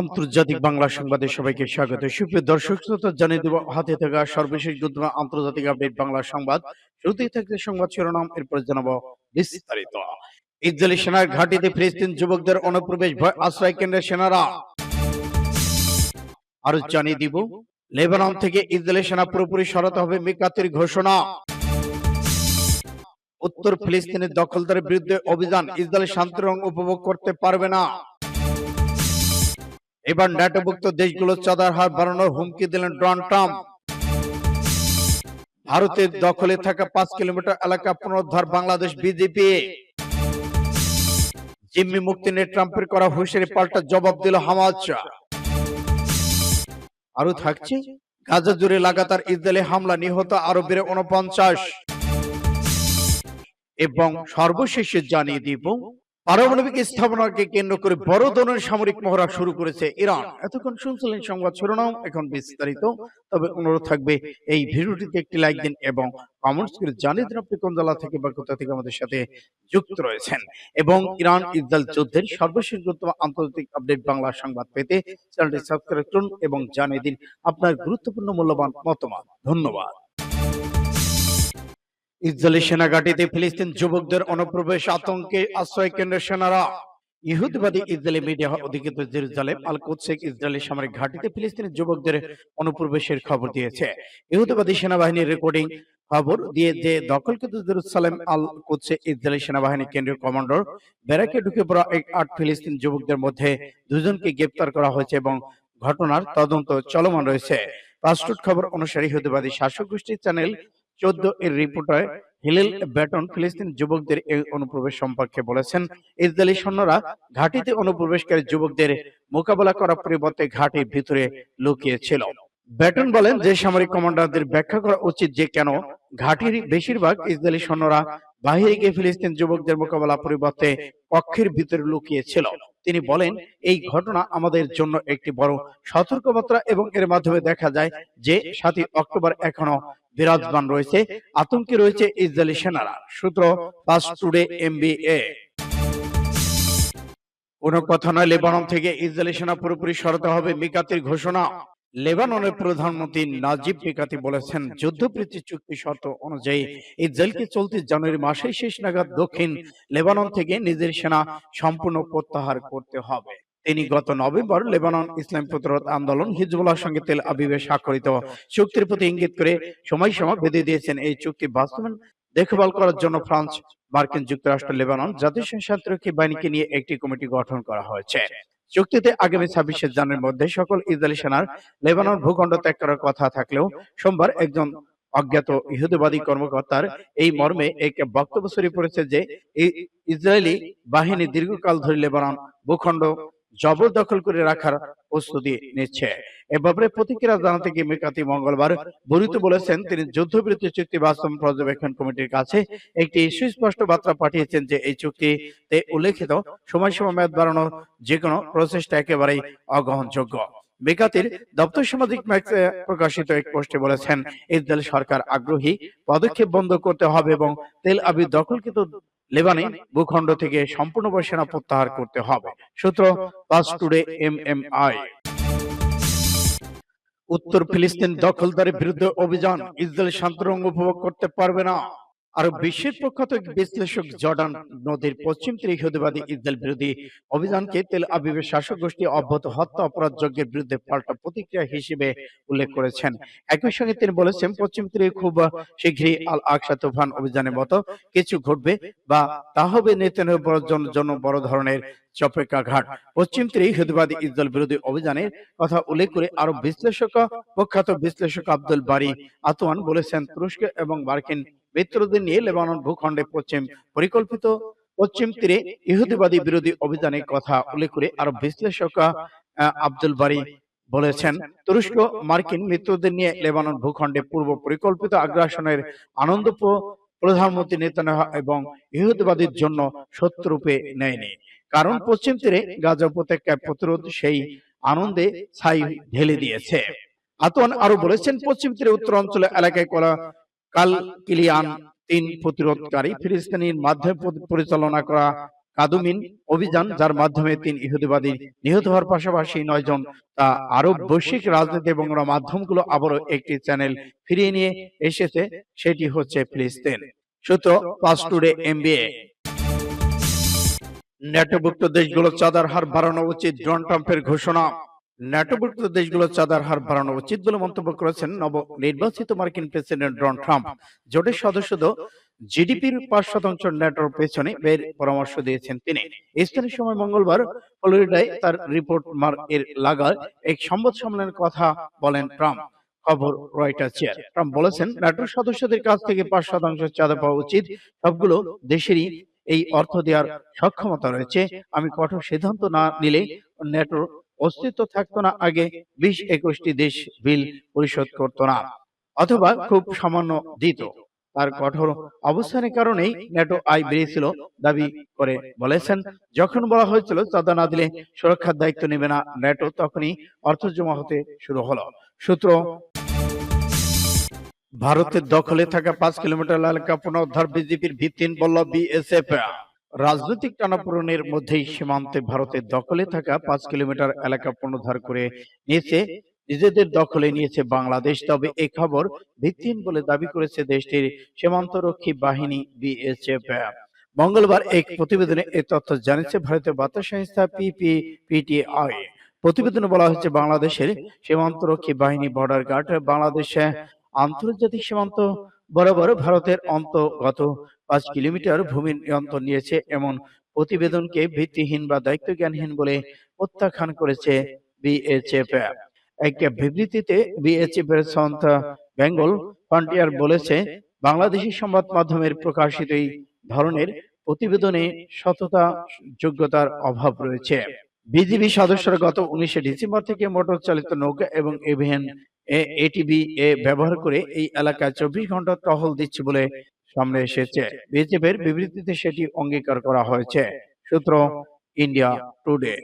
আন্তর্জাতিক বাংলা সংবাদে সবাইকে স্বাগত। সুপ্রিয় দর্শক, শ্রোতা, জানিয়ে দেব, হাতে থাকা সর্বশেষ গুরুত্বপূর্ণ আন্তর্জাতিক আপডেট বাংলা সংবাদ। শুরুতেই থাকছে সংবাদ শিরোনাম, এরপর জানাব বিস্তারিত। ইসরায়েলি সেনার ঘাঁটিতে ফিলিস্তিন যুবকদের অনুপ্রবেশ ভয় আশ্রয় কেন্দ্রের সেনারা। আরও জানিয়ে দিব, লেবানন থেকে ইসরায়েলি সেনা পুরোপুরি সরাতে হবে মিকাতের ঘোষণা। উত্তর ফিলিস্তিনের দখলদারের বিরুদ্ধে অভিযান, ইসরায়েল শান্তিরং উপভোগ করতে পারবে না। এবার ন্যাটোভুক্ত দেশগুলো চাঁদার হার বাড়ানোর হুমকি দিলেন ডোনাল্ড ট্রাম্প। ভারতের দখলে থাকা পাঁচ কিলোমিটার এলাকা পুনরুদ্ধার বাংলাদেশ বিজেপি জিম্মি মুক্তি নিয়ে ট্রাম্পের করা হুঁশিয়ারি পাল্টা জবাব দিল হামাজ আরও থাকছে? গাজা জুড়ে লাগাতার ইসরায়েলি হামলা নিহত আরও বেড়ে উনপঞ্চাশ। এবং সর্বশেষে জানিয়ে দিব পারমাণবিক স্থাপনাকে কেন্দ্র করে বড় ধরনের সামরিক মহড়া শুরু করেছে ইরান। এতক্ষণ শুনছিলেন সংবাদ শিরোনাম, এখন বিস্তারিত। তবে অনুরোধ থাকবে, এই ভিডিওটিতে একটি লাইক দিন এবং কমেন্টস করে জানিয়ে দিন আপনি থেকে বা কোথা থেকে আমাদের সাথে যুক্ত রয়েছেন। এবং ইরান ইসরায়েল যুদ্ধের সর্বশেষ গুরুত্বপূর্ণ আন্তর্জাতিক আপডেট বাংলা সংবাদ পেতে চ্যানেলটি সাবস্ক্রাইব করুন এবং জানিয়ে দিন আপনার গুরুত্বপূর্ণ মূল্যবান মতামত। ধন্যবাদ। ইসরায়েলি সেনা ঘাঁটিতে ফিলিস্তিন যুবকদের অনুপ্রবেশ আতঙ্কে আশ্রয় কেন্দ্রের সেনারা ইহুদিবাদী ইসরায়েলি মিডিয়া অধিকৃত জেরুজালেম আল কোৎসেক ইসরায়েলি সামরিক ঘাটিতে ফিলিস্তিনি যুবকদের অনুপ্রবেশের খবর দিয়েছে। ইহুদিবাদী সেনাবাহিনীর রেকর্ডিং খবর দিয়ে যে দখলকৃত জেরুজালেম আল কোৎসে ইসরায়েলি সেনাবাহিনী কেন্দ্রীয় কমান্ডার ব্যারাকে ঢুকে পড়া এক আট ফিলিস্তিন যুবকদের মধ্যে দুজনকে গ্রেপ্তার করা হয়েছে এবং ঘটনার তদন্ত চলমান রয়েছে। পাসপোর্ট খবর অনুসারে ইহুদিবাদী শাসক গোষ্ঠীর চ্যানেল চোদ্দ এর রিপোর্টে হিলেল ব্যাটন ফিলিস্তিন যুবকদের এই অনুপ্রবেশ সম্পর্কে বলেছেন। ইসরায়েলি সৈন্যরা ঘাঁটিতে অনুপ্রবেশকারী যুবকদের মোকাবেলা করার পরিবর্তে ঘাঁটির ভিতরে লুকিয়েছিল। ব্যাটন বলেন যে সামরিক কমান্ডারদের ব্যাখ্যা করা উচিত যে কেন ঘাঁটির বেশিরভাগ ইসরায়েলি সৈন্যরা বাহিরে গিয়ে ফিলিস্তিন যুবকদের মোকাবেলা পরিবর্তে কক্ষের ভিতরে লুকিয়েছিল। তিনি বলেন এই ঘটনা আমাদের জন্য একটি বড় সতর্কবার্তা এবং এর মাধ্যমে দেখা যায় যে সাতই অক্টোবর এখনও বিরাজমান রয়েছে। আতঙ্কে রয়েছে ইসরায়েলি সেনারা। সূত্র পাস টুডে এমবিএ কোনো কথা নয় লেবানন থেকে ইসরায়েলি সেনা পুরোপুরি সরাতে হবে মিকাতির ঘোষণা। লেবাননের প্রধানমন্ত্রী নাজিব মিকাতি বলেছেন যুদ্ধবৃত্তি চুক্তি শর্ত অনুযায়ী ইসরায়েলকে চলতি জানুয়ারি মাসের শেষ নাগাদ দক্ষিণ লেবানন থেকে নিজের সেনা সম্পূর্ণ প্রত্যাহার করতে হবে। তিনি গত নভেম্বর লেবানন ইসলাম প্রতিরোধ আন্দোলন হিজবুল্লাহর সঙ্গে তেল আবিবে স্বাক্ষরিত চুক্তির প্রতি ইঙ্গিত করে সময়সীমা বেঁধে দিয়েছেন। এই চুক্তি বাস্তবায়ন, দেখভাল করার জন্য ফ্রান্স, মার্কিন যুক্তরাষ্ট্র, লেবানন জাতিসংঘ শান্তিরক্ষী বাহিনীকে নিয়ে একটি কমিটি গঠন করা হয়েছে। চুক্তিতে আগামী ছাব্বিশে জানুয়ারির মধ্যে সকল ইসরায়েলি সেনার লেবানন ভূখণ্ড ত্যাগ করার কথা থাকলেও সোমবার একজন অজ্ঞাত ইহুদিবাদী কর্মকর্তার এই মর্মে এক বক্তব্য ছড়িয়ে পড়েছে যে ইসরায়েলি বাহিনী দীর্ঘকাল ধরে লেবানন ভূখণ্ড জবরদখল করে রাখার প্রস্তুতি নিচ্ছে। এ ব্যাপারে প্রতিক্রিয়া জানাতে গিয়ে মেকাতি মঙ্গলবার বরিত বলেছেন, তিনি যুদ্ধবিরতি চুক্তি বাস্তবায়ন পর্যবেক্ষণ কমিটির কাছে একটি সুস্পষ্ট বার্তা পাঠিয়েছেন যে এই চুক্তিতে উল্লেখিত সময়সীমা মেয়াদ বাড়ানোর যে কোনো প্রচেষ্টা একেবারেই অগ্রহণযোগ্য। বেকাতির দপ্তর সামাজিক ম্যাক্সে প্রকাশিত এক পোস্টে বলেছেন, ইসরায়েল সরকার আগ্রহী, পদক্ষেপ বন্ধ করতে হবে এবং তেল আবি দখলকৃত লেবানে ভূখণ্ড থেকে সম্পূর্ণ সেনা প্রত্যাহার করতে হবে। সূত্র Pars today M M I উত্তর ফিলিস্তিন দখলদারের বিরুদ্ধে অভিযান। ইসরায়েল শান্তরঙ্গ উপভোগ করতে পারবে না। আর বিশ্বের প্রখ্যাত বিশ্লেষক জর্ডান নদীর পশ্চিম তীরে ইহুদিবাদী ইসরায়েল বিরোধী অভিযানকে তেল আবিবের শাসক গোষ্ঠী অব্যাহত হত্যা অপরাধ যজ্ঞের বিরুদ্ধে পাল্টা প্রতিক্রিয়া হিসেবে উল্লেখ করেছেন। একই সঙ্গে তিনি বলেছেন পশ্চিম তীরে খুব শীঘ্রই আল আকসা তুফান অভিযানের মতো কিছু ঘটবে বা তা হবে নেতানিয়াহুর জন্য বড় ধরনের চপেকাঘাট। পশ্চিম তীরে ইহুদিবাদী ইসরায়েল বিরোধী অভিযানের কথা উল্লেখ করে আরও বিশ্লেষক প্রখ্যাত বিশ্লেষক আব্দুল বারি আতোয়ান বলেছেন তুরস্ক এবং মার্কিন মিত্রদের নিয়ে লেবানন ভূখণ্ডে পশ্চিম পরিকল্পিত পশ্চিম তীরে ইহুদিবাদী বিরোধী অভিযানের কথা উল্লেখ করে আরও বিশ্লেষক আব্দুল বারি বলেছেন, তুরস্ক মার্কিন মিত্রদের নিয়ে লেবানন ভূখণ্ডে পূর্ব পরিকল্পিত আগ্রাসনের আনন্দ প্রধানমন্ত্রী নেতানিয়াহু এবং ইহুদিবাদীর জন্য সত্যরূপে নেয়নি। কারণ পশ্চিম তীরে গাজা উপত্যকায় প্রতিরোধ সেই আনন্দে ছাই ঢেলে দিয়েছে। আতোয়ান আরও বলেছেন, পশ্চিম তীরে উত্তর অঞ্চলে এলাকায় করা কাল কিলিয়ান তিন প্রতিরোধকারী ফিলিস্তিনির মাধ্যমে পরিচালনা করা কাদুমিন অভিযান, যার মাধ্যমে তিন ইহুদিবাদী নিহত হওয়ার পাশাপাশি নয় জন তা আরব বৈশ্বিক রাজনীতি এবং মাধ্যমগুলো আবারও একটি চ্যানেল ফিরিয়ে নিয়ে এসেছে, সেটি হচ্ছে ফিলিস্তিন। সূত্র পাস টুডে এমবিএ ন্যাটোভুক্ত দেশগুলো চাঁদার হার বাড়ানো উচিত ডোনাল্ড ট্রাম্পের ঘোষণা। ন্যাটোভুক্ত দেশগুলো চাঁদার হার বাড়ানো উচিত বলে মন্তব্য করেছেন নব নির্বাচিত মার্কিন প্রেসিডেন্ট ডোনাল্ড ট্রাম্প। জোটের সদস্যদের জিডিপির পাঁচ শতাংশ ন্যাটোর পেছনে বের পরামর্শ দিয়েছেন তিনি। স্থানীয় সময় মঙ্গলবার ফ্লোরিডায় তার রিপোর্ট মার এর লাগায় এক সংবাদ সম্মেলনের কথা বলেন ট্রাম্প খবর রয়টার্সের ট্রাম্প বলেছেন ন্যাটোর সদস্যদের কাছ থেকে পাঁচ শতাংশ চাঁদা পাওয়া উচিত। সবগুলো দেশেরই এই অর্থ দেওয়ার সক্ষমতা রয়েছে। আমি কঠোর সিদ্ধান্ত না নিলে ন্যাটোর অস্তিত্ব থাকতো না আগে, বিশ একুশটি দেশ বিল পরিশোধ করতো না, অথবা খুব সামান্য দিত। তার কঠোর অবস্থানের কারণেই ন্যাটো আয় বেড়েছিল দাবি করে বলেছেন। যখন বলা হয়েছিল চাঁদা না দিলে সুরক্ষার দায়িত্ব নেবে না ন্যাটো, তখনই অর্থ জমা হতে শুরু হলো। সূত্র, ভারতের দখলে থাকা পাঁচ কিলোমিটার এলাকা পুনরুদ্ধার বিজেপির ভিত্তিহীন বলল বিএসএফ। রাজনৈতিক টানাপোড়েনের মধ্যেই সীমান্তে ভারতের দখলে থাকা পাঁচ কিলোমিটার এলাকা পুনরুদ্ধার করে নিয়েছে। নিজেদের দখলে নিয়েছে বাংলাদেশ, তবে এই খবর ভিত্তিহীন বলে দাবি করেছে দেশটির সীমান্তরক্ষী বাহিনী বিএসএফ। মঙ্গলবার এক প্রতিবেদনে এ তথ্য জানিয়েছে ভারতীয় বার্তা সংস্থা পিপি পিপিপিটিআই প্রতিবেদনে বলা হয়েছে, বাংলাদেশের সীমান্তরক্ষী বাহিনী বর্ডার গার্ড, বাংলাদেশে আন্তর্জাতিক সীমান্ত বরাবর ভারতের অন্তর্গত পাঁচ কিলোমিটার ভূমি নিয়ন্ত্রণ নিয়েছে এমন প্রতিবেদনকে ভিত্তিহীন বা দায়িত্বজ্ঞানহীন বলে প্রত্যাখ্যান করেছে বিএচএফ একটা বিবৃতিতে বিএচএফ এর সংস্থা বেঙ্গল ফ্রন্টিয়ার বলেছে, বাংলাদেশি সংবাদ মাধ্যমের প্রকাশিত এই ধরনের প্রতিবেদনে সততা, যোগ্যতার অভাব রয়েছে। বিজিবি সদস্যরা গত উনিশে ডিসেম্বর থেকে মোটর চালিত নৌকা এবং এভিএন এটিবি এ ব্যবহার করে এই এলাকায় চব্বিশ ঘণ্টা টহল দিচ্ছে বলে সামনে এসেছে। বিজেপির বিবৃতিতে সেটি অঙ্গীকার করা হয়েছে। সূত্র ইন্ডিয়া টুডে।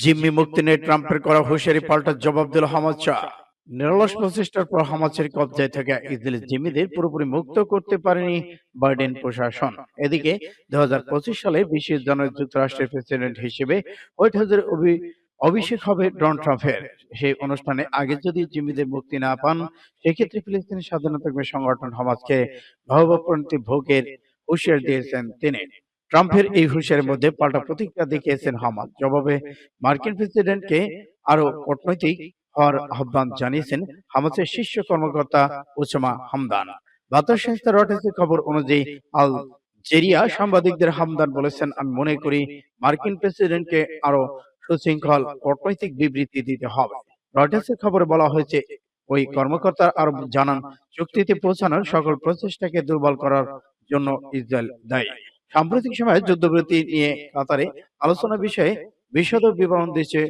জিম্মি মুক্তি নিয়ে ট্রাম্পের করা হুঁশিয়ারি পাল্টা জবাব দিল হামাদ শাহ। নিরলস প্রচেষ্টার পর হামাসের কবজায় থাকা ইসরায়েলি জিম্মিদের পুরোপুরি মুক্ত করতে পারেনি বাইডেন প্রশাসন। এদিকে দু হাজার পঁচিশ সালে বিশে জানুয়ারি যুক্তরাষ্ট্রের প্রেসিডেন্ট হিসেবে হোয়াইট হাউসের অভিষেক হবে ডোনাল্ড ট্রাম্পের। সেই অনুষ্ঠানে আগে যদি জিম্মিদের মুক্তি না পান, সেক্ষেত্রে ফিলিস্তিনি স্বাধীনতা সংগঠন হামাসকে ভাবপরিণতি ভোগের হুঁশিয়ার দিয়েছেন তিনি। ট্রাম্পের এই হুঁশিয়ারের মধ্যে পাল্টা প্রতিক্রিয়া দেখিয়েছেন হামাস। জবাবে মার্কিন প্রেসিডেন্টকে আরও কূটনৈতিক হওয়ার আহ্বান জানিয়েছেন হামাসের শীর্ষ কর্মকর্তা ওসামা হামদান। বার্তা সংস্থা রয়টার্সের খবর অনুযায়ী, আল জেরিয়া সাংবাদিকদের হামদান বলেছেন, আমি মনে করি মার্কিন প্রেসিডেন্টকে আরও সুশৃঙ্খল কূটনৈতিক বিবৃতি দিতে হবে। রয়টার্সের খবরে বলা হয়েছে ওই কর্মকর্তা আরও জানান চুক্তিতে পৌঁছানোর সকল প্রচেষ্টাকে দুর্বল করার জন্য ইসরায়েল দায়ী। সাম্প্রতিক সময়ে যুদ্ধবিরতি নিয়ে কাতারে আলোচনা বিষয়ে বিশদ বিবরণ দিচ্ছে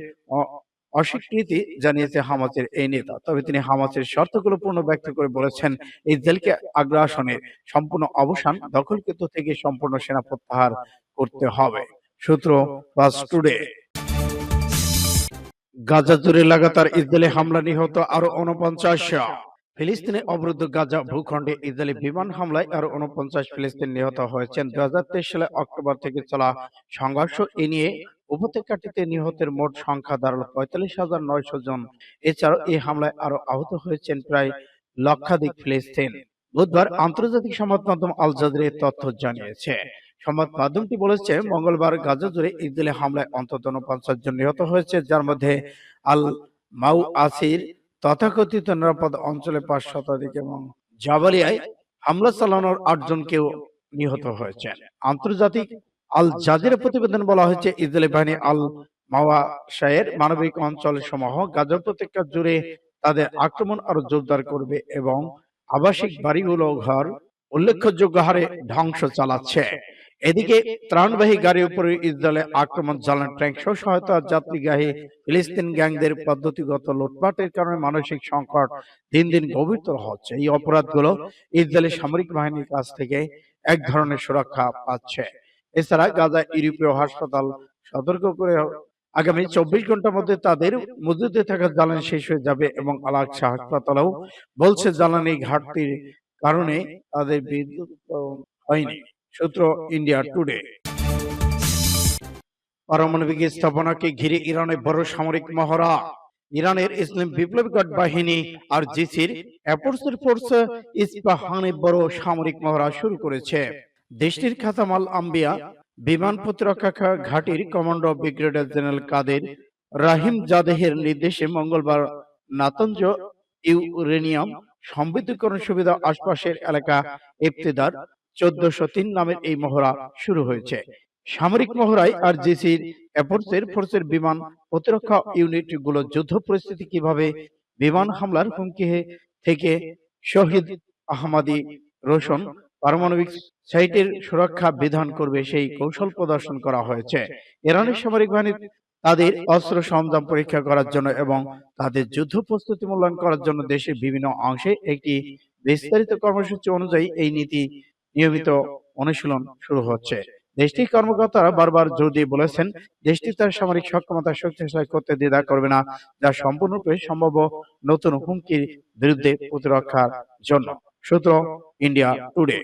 অস্বীকৃতি জানিয়েছে হামাসের এই নেতা। তবে তিনি হামাসের শর্তগুলো পূর্ণ ব্যক্ত করে বলেছেন ইসরায়েলকে আগ্রাসনের সম্পূর্ণ অবসান দখলকৃত থেকে সম্পূর্ণ সেনা প্রত্যাহার করতে হবে। সূত্র টুডে। গাজা জুড়ে লাগাতার ইসরায়েলি হামলা নিহত আরও উনপঞ্চাশ ফিলিস্তিনে অবরুদ্ধ গাজা ভূখণ্ডে ইসরায়েলি বিমান হামলায় আরও উনপঞ্চাশ ফিলিস্তিন নিহত হয়েছেন। দুই হাজার তেইশ সালে অক্টোবর থেকে চলা সংঘর্ষ এ নিয়ে উপত্যকাটিতে নিহতের মোট সংখ্যা দাঁড়াল পঁয়তাল্লিশ হাজার নয়শো জন। এছাড়াও এই হামলায় আরও আহত হয়েছেন প্রায় লক্ষাধিক ফিলিস্তিন। বুধবার আন্তর্জাতিক সংবাদ মাধ্যম আল তথ্য জানিয়েছে। সংবাদ মাধ্যমটি বলেছে মঙ্গলবার গাজা জুড়ে ইসরায়েলি হামলায় অন্তত পঞ্চাশ জন নিহত হয়েছে যার মধ্যে আল মাউ আসির তথাকথিত নিরাপদ অঞ্চলে পাঁচ শতাধিক এবং জাবালিয়ায় হামলা চালানোর আটজন কেউ নিহত হয়েছেন আন্তর্জাতিক আল জাজিরা প্রতিবেদন বলা হয়েছে ইসরায়েলি বাহিনী আল মাওয়াশায়ের মানবিক অঞ্চল সমূহ গাজা উপত্যকা জুড়ে তাদের আক্রমণ আরও জোরদার করবে এবং আবাসিক বাড়িগুলো ঘর উল্লেখযোগ্য হারে ধ্বংস চালাচ্ছে। এদিকে ত্রাণবাহী গাড়ির উপরে ইসরায়েলে আক্রমণ চালান ট্যাঙ্ক সহ সহায়তা যাত্রীগাহী ফিলিস্তিন গ্যাংদের পদ্ধতিগত লুটপাটের কারণে মানসিক সংকট দিন দিন গভীরতর হচ্ছে। এই অপরাধগুলো ইসরায়েলি সামরিক বাহিনীর কাছ থেকে এক ধরনের সুরক্ষা পাচ্ছে। এছাড়া গাজা ইউরোপীয় হাসপাতাল সতর্ক করে আগামী চব্বিশ ঘণ্টার মধ্যে তাদের মজুদে থাকা জ্বালানি শেষ হয়ে যাবে এবং আলাকসা হাসপাতালও বলছে জ্বালানি ঘাটতির কারণে তাদের বিদ্যুৎ হয়নি। সূত্র ইন্ডিয়া টুডে পারমাণবিক স্থাপনাকে ঘিরে ইরানের বড় সামরিক মহড়া। ইরানের ইসলাম বিপ্লবী গার্ড বাহিনী আর জিসির অ্যাপোর্সের ফোর্স ইস্পাহানে বড় সামরিক মহড়া শুরু করেছে। দেশটির খাতামাল আম্বিয়া বিমান প্রতিরক্ষা ঘাঁটির commander brigadier general Qader Rahim জাদেহের নির্দেশে মঙ্গলবার নাতঞ্জ ইউরেনিয়াম সমৃদ্ধকরণ সুবিধা আশপাশের এলাকা ইফতেদার চোদ্দশো তিন নামের এই মহড়া শুরু হয়েছে। সামরিক মহড়ায় আর জিসির এয়ারফোর্সের ফোর্সের বিমান প্রতিরক্ষা ইউনিটগুলো যুদ্ধ পরিস্থিতি কীভাবে বিমান হামলার হুমকি থেকে শহীদ আহমাদি রোশন পারমাণবিক সাইটের সুরক্ষা বিধান করবে সেই কৌশল প্রদর্শন করা হয়েছে। ইরানের সামরিক বাহিনী তাদের অস্ত্র সরঞ্জাম পরীক্ষা করার জন্য এবং তাদের যুদ্ধ প্রস্তুতি মূল্যায়ন করার জন্য দেশের বিভিন্ন অংশে একটি বিস্তারিত কর্মসূচি অনুযায়ী এই নীতি নিয়মিত অনুশীলন শুরু হচ্ছে। দেশটির কর্মকর্তারা বারবার জোর দিয়ে বলেছেন, দেশটি তার সামরিক সক্ষমতা শক্তিশালী করতে দ্বিধা করবে না, যা সম্পূর্ণরূপে সম্ভব নতুন হুমকির বিরুদ্ধে প্রতিরক্ষার জন্য। সূত্র ইন্ডিয়া টুডে।